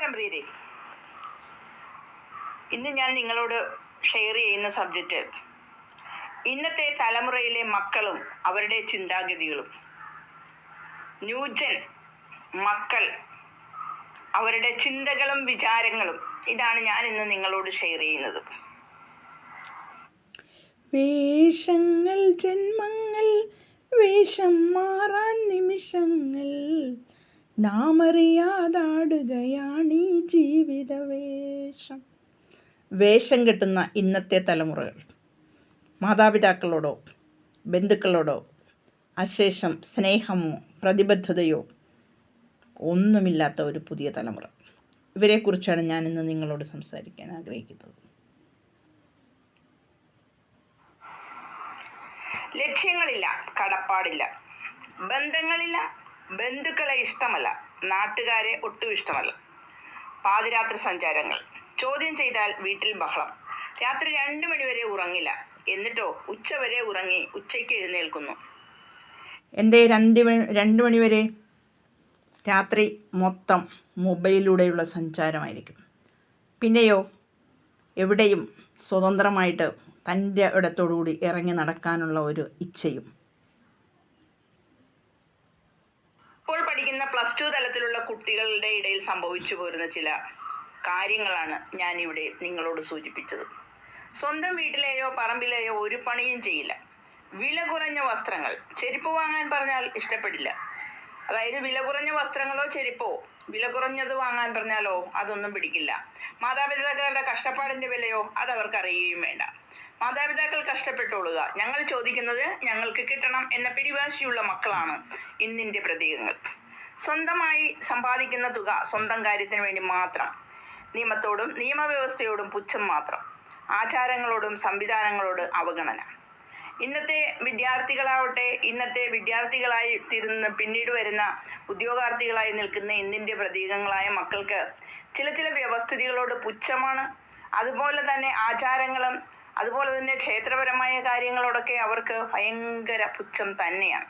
നമസ്കാരം പ്രീതി ഇന്ന് ഞാൻ നിങ്ങളോട് ഷെയർ ചെയ്യുന്ന സബ്ജക്റ്റ് ഇന്നത്തെ തലമുറയിലെ മക്കളും അവരുടെ ചിന്താഗതികളും. ന്യൂജൻ മക്കൾ അവരുടെ ചിന്തകളും വിചാരങ്ങളും ഇതാണ് ഞാൻ ഇന്ന് നിങ്ങളോട് ഷെയർ ചെയ്യുന്നത്. വേഷങ്ങൾ ജന്മങ്ങൾ വേഷം മാറാൻ നിമിഷങ്ങൾ നാം അറിയാതാടുകയാണ് ഈ ജീവിത വേഷം വേഷം കെട്ടുന്ന ഇന്നത്തെ തലമുറകൾ. മാതാപിതാക്കളോടോ ബന്ധുക്കളോടോ അശേഷം സ്നേഹമോ പ്രതിബദ്ധതയോ ഒന്നുമില്ലാത്ത ഒരു പുതിയ തലമുറ. ഇവരെക്കുറിച്ചാണ് ഞാൻ ഇന്ന് നിങ്ങളോട് സംസാരിക്കാൻ ആഗ്രഹിക്കുന്നത്. ലക്ഷ്യങ്ങളില്ല കടപ്പാടില്ല ബന്ധങ്ങളില്ല ബന്ധുക്കളെ ഇഷ്ടമല്ല നാട്ടുകാരെ ഒട്ടും ഇഷ്ടമല്ല. പാതിരാത്രി സഞ്ചാരങ്ങൾ. ചോദ്യം ചെയ്താൽ വീട്ടിൽ ബഹളം. രാത്രി രണ്ടു മണിവരെ ഉറങ്ങില്ല. എന്നിട്ടോ ഉച്ചവരെ ഉറങ്ങി ഉച്ചയ്ക്ക് എഴുന്നേൽക്കുന്നു. എന്റെ രണ്ട് രണ്ട് മണിവരെ രാത്രി മൊത്തം മൊബൈലിലൂടെയുള്ള സഞ്ചാരമായിരിക്കും. പിന്നെയോ എവിടെയും സ്വതന്ത്രമായിട്ട് തന്റെ ഇടത്തോടുകൂടി ഇറങ്ങി നടക്കാനുള്ള ഒരു ഇച്ഛയും. പഠിക്കുന്ന പ്ലസ് ടു തലത്തിലുള്ള കുട്ടികളുടെ ഇടയിൽ സംഭവിച്ചു പോരുന്ന ചില കാര്യങ്ങളാണ് ഞാൻ ഇവിടെ നിങ്ങളോട് സൂചിപ്പിച്ചത്. സ്വന്തം വീട്ടിലെയോ പറമ്പിലെയോ ഒരു പണിയും ചെയ്യില്ല. വില കുറഞ്ഞ വസ്ത്രങ്ങൾ ചെരുപ്പ് വാങ്ങാൻ പറഞ്ഞാൽ ഇഷ്ടപ്പെടില്ല. അതായത് വില കുറഞ്ഞ വസ്ത്രങ്ങളോ ചെരുപ്പോ വില കുറഞ്ഞത് വാങ്ങാൻ പറഞ്ഞാലോ അതൊന്നും പിടിക്കില്ല. മാതാപിതാക്കളുടെ കഷ്ടപ്പാടിന്റെ വിലയോ അത് അവർക്ക് അറിയുകയും വേണ്ട. മാതാപിതാക്കൾ കഷ്ടപ്പെട്ടോളുക. ഞങ്ങൾ ചോദിക്കുന്നത് ഞങ്ങൾക്ക് കിട്ടണം എന്ന പിടിവാശിയുള്ള മക്കളാണ് ഇന്നിന്റെ പ്രതീകങ്ങൾ. സ്വന്തമായി സമ്പാദിക്കുന്ന തുക സ്വന്തം കാര്യത്തിന് വേണ്ടി മാത്രം. നിയമത്തോടും നിയമവ്യവസ്ഥയോടും പുച്ഛം മാത്രം. ആചാരങ്ങളോടും സംവിധാനങ്ങളോട് അവഗണന. ഇന്നത്തെ വിദ്യാർത്ഥികളാവട്ടെ ഇന്നത്തെ വിദ്യാർത്ഥികളായി തിരുന്ന് പിന്നീട് വരുന്ന ഉദ്യോഗാർത്ഥികളായി നിൽക്കുന്ന ഇന്നിന്റെ പ്രതീകങ്ങളായ മക്കൾക്ക് ചില ചില വ്യവസ്ഥിതികളോട് പുച്ഛമാണ്. അതുപോലെ തന്നെ ആചാരങ്ങളും അതുപോലെ തന്നെ ക്ഷേത്രപരമായ കാര്യങ്ങളോടൊക്കെ അവർക്ക് ഭയങ്കര പുച്ഛം തന്നെയാണ്.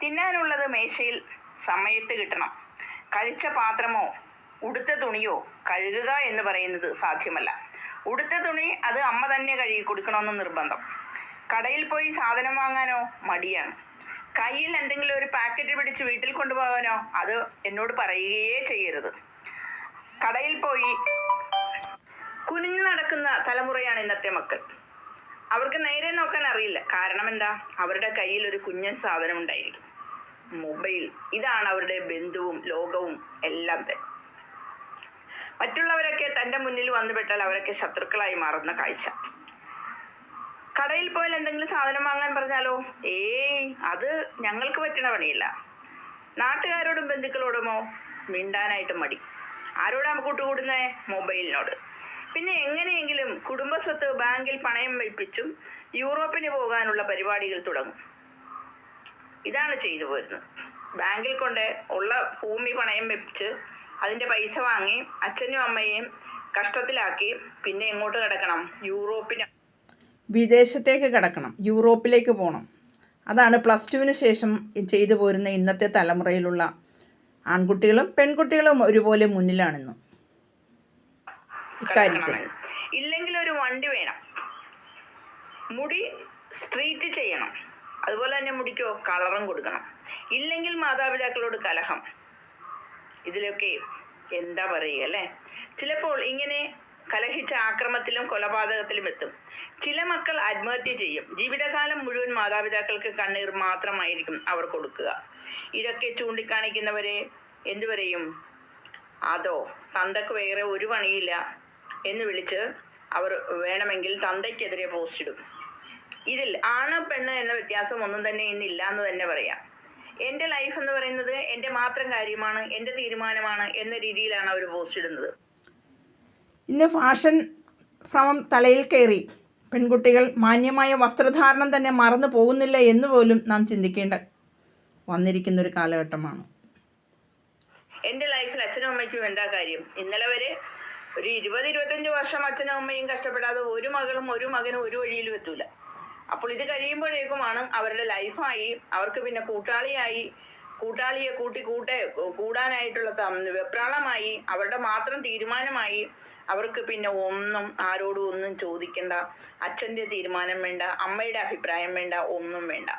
തിന്നാനുള്ളത് മേശയിൽ സമയത്ത് കിട്ടണം. കഴിച്ച പാത്രമോ ഉടുത്ത തുണിയോ കഴുകുക എന്ന് പറയുന്നത് സാധ്യമല്ല. ഉടുത്ത തുണി അത് അമ്മ തന്നെ കഴുകി കൊടുക്കണമെന്ന് നിർബന്ധം. കടയിൽ പോയി സാധനം വാങ്ങാനോ മടിയാണ്. കയ്യിൽ എന്തെങ്കിലും ഒരു പാക്കറ്റ് പിടിച്ച് വീട്ടിൽ കൊണ്ടുപോകാനോ അത് എന്നോട് പറയുകയേ ചെയ്യരുത്. കടയിൽ പോയി കുനിഞ്ഞു നടക്കുന്ന തലമുറയാണ് ഇന്നത്തെ മക്കൾ. അവർക്ക് നേരെ നോക്കാൻ അറിയില്ല. കാരണം എന്താ? അവരുടെ കയ്യിൽ ഒരു കുഞ്ഞൻ സാധനം ഉണ്ടായിരിക്കും. മൊബൈൽ ഇതാണ് അവരുടെ ബന്ധുവും ലോകവും എല്ലാം തന്നെ. മറ്റുള്ളവരൊക്കെ തന്റെ മുന്നിൽ വന്നുപെട്ടാൽ അവരൊക്കെ ശത്രുക്കളായി മാറുന്ന കാഴ്ച. കടയിൽ പോയാൽ എന്തെങ്കിലും സാധനം വാങ്ങാൻ പറഞ്ഞാലോ? ഏയ് അത് ഞങ്ങൾക്ക് പറ്റുന്ന പണിയില്ല. നാട്ടുകാരോടും ബന്ധുക്കളോടുമോ മിണ്ടാനായിട്ട് മടി. ആരോടാ കൂട്ടുകൂടുന്നേ? മൊബൈലിനോട്. പിന്നെ എങ്ങനെയെങ്കിലും കുടുംബസ്വത്ത് ബാങ്കിൽ പണയം വയ്പ്പിച്ചും യൂറോപ്പിന് പോകാനുള്ള പരിപാടികൾ തുടങ്ങും. ഇതാണ് ചെയ്തു പോരുന്നത്. ബാങ്കിൽ കൊണ്ട് ഉള്ള ഭൂമി പണയം വെച്ച് അതിന്റെ പൈസ വാങ്ങി അച്ഛനും അമ്മയെയും കഷ്ടത്തിലാക്കി പിന്നെ എങ്ങോട്ട് കിടക്കണം? യൂറോപ്പിന്. വിദേശത്തേക്ക് കിടക്കണം. യൂറോപ്പിലേക്ക് പോകണം അതാണ് പ്ലസ് ടുവിന് ശേഷം ചെയ്തു പോരുന്ന ഇന്നത്തെ തലമുറയിലുള്ള ആൺകുട്ടികളും പെൺകുട്ടികളും ഒരുപോലെ മുന്നിലാണെന്ന് ഇക്കാര്യത്തിൽ. ഇല്ലെങ്കിൽ ഒരു വണ്ടി വേണം. മുടി സ്ട്രീറ്റ് ചെയ്യണം. അതുപോലെ തന്നെ മുടിക്കോ കളറും കൊടുക്കണം. ഇല്ലെങ്കിൽ മാതാപിതാക്കളോട് കലഹം. ഇതിലൊക്കെ എന്താ പറയുക അല്ലേ? ചിലപ്പോൾ ഇങ്ങനെ കലഹിച്ച ആക്രമത്തിലും കൊലപാതകത്തിലും എത്തും. ചില മക്കൾ ആത്മഹത്യ ചെയ്യും. ജീവിതകാലം മുഴുവൻ മാതാപിതാക്കൾക്ക് കണ്ണീർ മാത്രമായിരിക്കും അവർ കൊടുക്കുക. ഇതൊക്കെ ചൂണ്ടിക്കാണിക്കുന്നവരെ എന്തു പറയും? അതോ തന്തക്ക് വേറെ ഒരു പണിയില്ല എന്ന് വിളിച്ച് അവർ വേണമെങ്കിൽ തന്തയ്ക്കെതിരെ പോസ്റ്റ് ഇടും. ഇതിൽ ആണ് പെണ്ണ് എന്ന വ്യത്യാസം ഒന്നും തന്നെ ഇന്നില്ല എന്ന് തന്നെ പറയാം. എന്റെ ലൈഫ് എന്ന് പറയുന്നത് എന്റെ മാത്രം കാര്യമാണ് എന്റെ തീരുമാനമാണ് എന്ന രീതിയിലാണ് അവർ പോസ്റ്റ് ഇടുന്നത്. ഇന്ന് ഫാഷൻ ഭ്രമം തലയിൽ കയറി. പെൺകുട്ടികൾ മാന്യമായ വസ്ത്രധാരണം തന്നെ മറന്നു പോകുന്നില്ല എന്ന് പോലും നാം ചിന്തിക്കേണ്ട വന്നിരിക്കുന്ന ഒരു കാലഘട്ടമാണ്. എന്റെ ലൈഫിൽ അച്ഛനും അമ്മയ്ക്കും എന്താ കാര്യം? ഇന്നലെ വരെ ഒരു ഇരുപത് ഇരുപത്തഞ്ച് വർഷം അച്ഛനും അമ്മയും കഷ്ടപ്പെടാതെ ഒരു മകളും ഒരു മകനും ഒരു വഴിയിലും എത്തൂല. അപ്പോൾ ഇത് കഴിയുമ്പോഴേക്കുമാണ് അവരുടെ ലൈഫായി അവർക്ക് പിന്നെ കൂട്ടാളിയായി. കൂട്ടാളിയെ കൂട്ടി കൂട്ടെ കൂടാനായിട്ടുള്ള വെപ്രാളമായി. അവരുടെ മാത്രം തീരുമാനമായി. അവർക്ക് പിന്നെ ഒന്നും ആരോടും ഒന്നും ചോദിക്കണ്ട. അച്ഛന്റെ തീരുമാനം വേണ്ട. അമ്മയുടെ അഭിപ്രായം വേണ്ട. ഒന്നും വേണ്ട.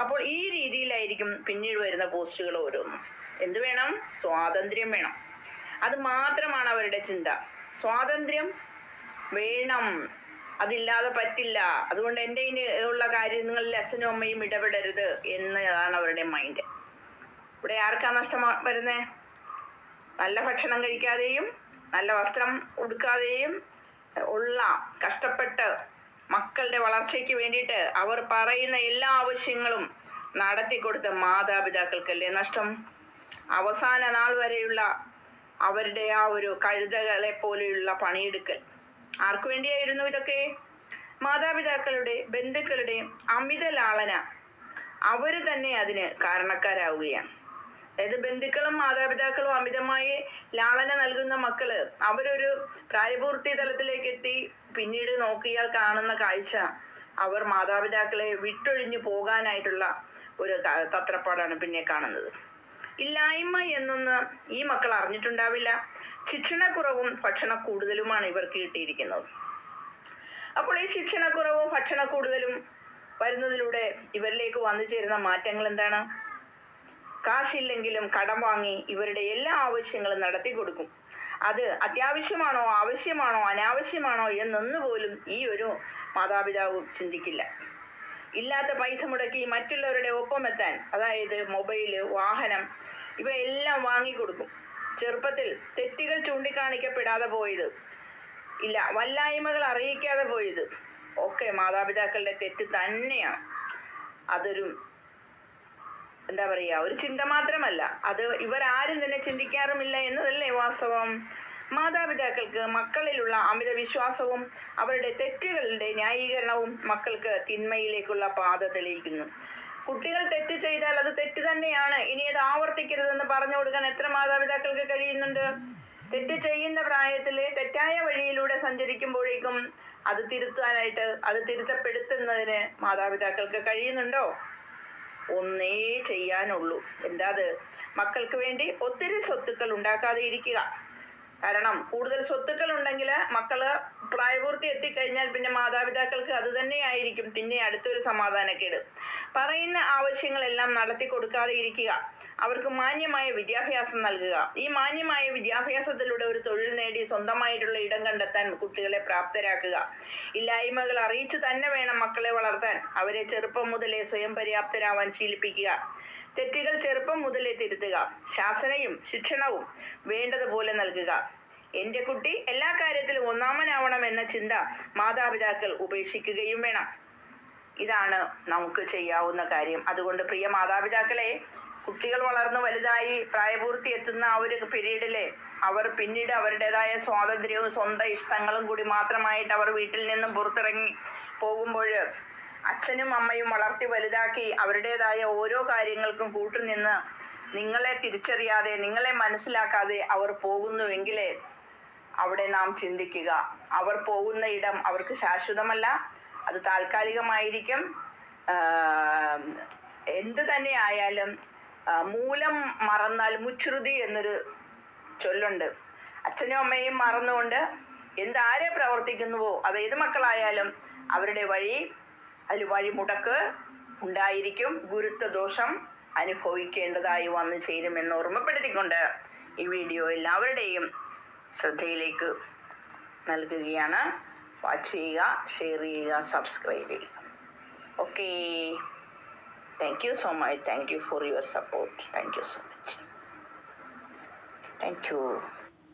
അപ്പോൾ ഈ രീതിയിലായിരിക്കും പിന്നീട് വരുന്ന പോസ്റ്റുകൾ ഓരോന്നും. എന്ത് വേണം? സ്വാതന്ത്ര്യം വേണം. അത് മാത്രമാണ് അവരുടെ ചിന്ത. സ്വാതന്ത്ര്യം വേണം. അതില്ലാതെ പറ്റില്ല. അതുകൊണ്ട് എന്റെ ഉള്ള കാര്യങ്ങളിൽ അച്ഛനും അമ്മയും ഇടപെടരുത് എന്നതാണ് അവരുടെ മൈൻഡ് ഇവിടെ ആർക്കാ നഷ്ടം വരുന്നേ? നല്ല ഭക്ഷണം കഴിക്കാതെയും നല്ല വസ്ത്രം ഉടുക്കാതെയും ഉള്ള കഷ്ടപ്പെട്ട് മക്കളുടെ വളർച്ചയ്ക്ക് വേണ്ടിയിട്ട് അവർ പറയുന്ന എല്ലാ ആവശ്യങ്ങളും നടത്തി കൊടുത്ത മാതാപിതാക്കൾക്കല്ലേ നഷ്ടം? അവസാന നാൾ വരെയുള്ള അവരുടെ ആ ഒരു കഴുതകളെ പോലെയുള്ള പണിയെടുക്കൽ. ആർക്കു വേണ്ടിയായിരുന്നു ഇതൊക്കെ? മാതാപിതാക്കളുടെ ബന്ധുക്കളുടെ അമിത ലാളന. അവർ തന്നെ അതിന് കാരണക്കാരാവുകയാണ്. അതായത് ബന്ധുക്കളും മാതാപിതാക്കളും അമിതമായി ലാളന നൽകുന്ന മക്കൾ അവരൊരു പ്രായപൂർത്തി തലത്തിലേക്ക് എത്തി പിന്നീട് നോക്കിയാൽ കാണുന്ന കാഴ്ച അവർ മാതാപിതാക്കളെ വിട്ടൊഴിഞ്ഞു പോകാനായിട്ടുള്ള ഒരു തത്രപ്പാടാണ് പിന്നെ കാണുന്നത്. ഇല്ലായ്മ എന്നൊന്ന് ഈ മക്കൾ അറിഞ്ഞിട്ടുണ്ടാവില്ല. ശിക്ഷണക്കുറവും ഭക്ഷണ കൂടുതലുമാണ് ഇവർക്ക് കിട്ടിയിരിക്കുന്നത്. അപ്പോൾ ഈ ശിക്ഷണക്കുറവും ഭക്ഷണ കൂടുതലും വരുന്നതിലൂടെ ഇവരിലേക്ക് വന്നു ചേരുന്ന മാറ്റങ്ങൾ എന്താണ്? കാശില്ലെങ്കിലും കടം വാങ്ങി ഇവരുടെ എല്ലാ ആവശ്യങ്ങളും നടത്തി കൊടുക്കും. അത് അത്യാവശ്യമാണോ ആവശ്യമാണോ അനാവശ്യമാണോ എന്നൊന്നു പോലും ഈ ഒരു മാതാപിതാവ് ചിന്തിക്കില്ല. ഇല്ലാത്ത പൈസ മുടക്കി മറ്റുള്ളവരുടെ ഒപ്പമെത്താൻ അതായത് മൊബൈൽ വാഹനം ഇവയെല്ലാം വാങ്ങിക്കൊടുക്കും ചെറുപ്പത്തിൽ തെറ്റുകൾ ചൂണ്ടിക്കാണിക്കപ്പെടാതെ പോയത്. ഇല്ല വല്ലായ്മകൾ അറിയിക്കാതെ പോയത്. ഒക്കെ മാതാപിതാക്കളുടെ തെറ്റ് തന്നെയാണ് അതൊരു എന്താ പറയുക ഒരു ചിന്ത മാത്രമല്ല. അത് ഇവരാരും തന്നെ ചിന്തിക്കാറുമില്ല എന്നതല്ലേ വാസ്തവം? മാതാപിതാക്കൾക്ക് മക്കളിലുള്ള അമിത വിശ്വാസവും അവരുടെ തെറ്റുകളുടെ ന്യായീകരണവും മക്കൾക്ക് തിന്മയിലേക്കുള്ള പാത തെളിയിക്കുന്നു. കുട്ടികൾ തെറ്റ് ചെയ്താൽ അത് തെറ്റ് തന്നെയാണ്. ഇനി അത് ആവർത്തിക്കരുതെന്ന് പറഞ്ഞു കൊടുക്കാൻ എത്ര മാതാപിതാക്കൾക്ക് കഴിയുന്നുണ്ട്? തെറ്റ് ചെയ്യുന്ന പ്രായത്തിലെ തെറ്റായ വഴിയിലൂടെ സഞ്ചരിക്കുമ്പോഴേക്കും അത് തിരുത്താനായിട്ട് അത് തിരുത്തപ്പെടുത്തുന്നതിന് മാതാപിതാക്കൾക്ക് കഴിയുന്നുണ്ടോ? ഒന്നേ ചെയ്യാനുള്ളൂ. എന്താ മക്കൾക്ക് വേണ്ടി ഒത്തിരി സ്വത്തുക്കൾ ഉണ്ടാക്കാതെ ഇരിക്കുക. കാരണം കൂടുതൽ സ്വത്തുക്കൾ ഉണ്ടെങ്കിൽ മക്കൾ പ്രായപൂർത്തി എത്തിക്കഴിഞ്ഞാൽ പിന്നെ മാതാപിതാക്കൾക്ക് അത് തന്നെയായിരിക്കും പിന്നെ അടുത്തൊരു സമാധാനക്കേട്. പറയുന്ന ആവശ്യങ്ങളെല്ലാം നടത്തി കൊടുക്കാതെ ഇരിക്കുക. അവർക്ക് മാന്യമായ വിദ്യാഭ്യാസം നൽകുക. ഈ മാന്യമായ വിദ്യാഭ്യാസത്തിലൂടെ ഒരു തൊഴിൽ നേടി സ്വന്തമായിട്ടുള്ള ഇടം കണ്ടെത്താൻ കുട്ടികളെ പ്രാപ്തരാക്കുക. ഇല്ലായ്മകൾ അറിയിച്ചു തന്നെ വേണം മക്കളെ വളർത്താൻ. അവരെ ചെറുപ്പം മുതലേ സ്വയം പര്യാപ്തരാവാൻ ശീലിപ്പിക്കുക. തെറ്റുകൾ ചെറുപ്പം മുതലേ തിരുത്തുക. ശാസനയും ശിക്ഷണവും വേണ്ടതുപോലെ നൽകുക. എന്റെ കുട്ടി എല്ലാ കാര്യത്തിലും ഒന്നാമനാവണം എന്ന ചിന്ത മാതാപിതാക്കൾ ഉപേക്ഷിക്കുകയും വേണം. ഇതാണ് നമുക്ക് ചെയ്യാവുന്ന കാര്യം. അതുകൊണ്ട് പ്രിയ മാതാപിതാക്കളെ കുട്ടികൾ വളർന്നു വലുതായി പ്രായപൂർത്തി എത്തുന്ന ആ ഒരു പിരീഡിലെ അവർ പിന്നീട് അവരുടേതായ സ്വാതന്ത്ര്യവും സ്വന്തം ഇഷ്ടങ്ങളും കൂടി മാത്രമായിട്ട് അവർ വീട്ടിൽ നിന്നും പുറത്തിറങ്ങി പോകുമ്പോൾ അച്ഛനും അമ്മയും വളർത്തി വലുതാക്കി അവരുടേതായ ഓരോ കാര്യങ്ങൾക്കും കൂട്ടുനിന്ന് നിങ്ങളെ തിരിച്ചറിയാതെ നിങ്ങളെ മനസ്സിലാക്കാതെ അവർ പോകുന്നുവെങ്കിലേ അവിടെ നാം ചിന്തിക്കുക. അവർ പോകുന്ന ഇടം അവർക്ക് ശാശ്വതമല്ല. അത് താൽക്കാലികമായിരിക്കും. എന്ത് തന്നെ ആയാലും മൂലം മറന്നാൽ മുച്ഛ്രുതി എന്നൊരു ചൊല്ലുണ്ട്. അച്ഛനും അമ്മയും മറന്നുകൊണ്ട് എന്താരെ പ്രവർത്തിക്കുന്നുവോ? അത് ഏത് മക്കളായാലും അവരുടെ വഴി അതിൽ വഴിമുടക്ക് ഉണ്ടായിരിക്കും. ഗുരുത്വ ദോഷം അനുഭവിക്കേണ്ടതായി വന്നു ചേരുമെന്ന് ഓർമ്മപ്പെടുത്തിക്കൊണ്ട് ഈ വീഡിയോ എല്ലാവരുടെയും ശ്രദ്ധയിലേക്ക് നൽകുകയാണ്. വാച്ച് ചെയ്യുക ഷെയർ ചെയ്യുക സബ്സ്ക്രൈബ് ചെയ്യുക. Okay. Thank you so much thank you for your support thank you so much thank you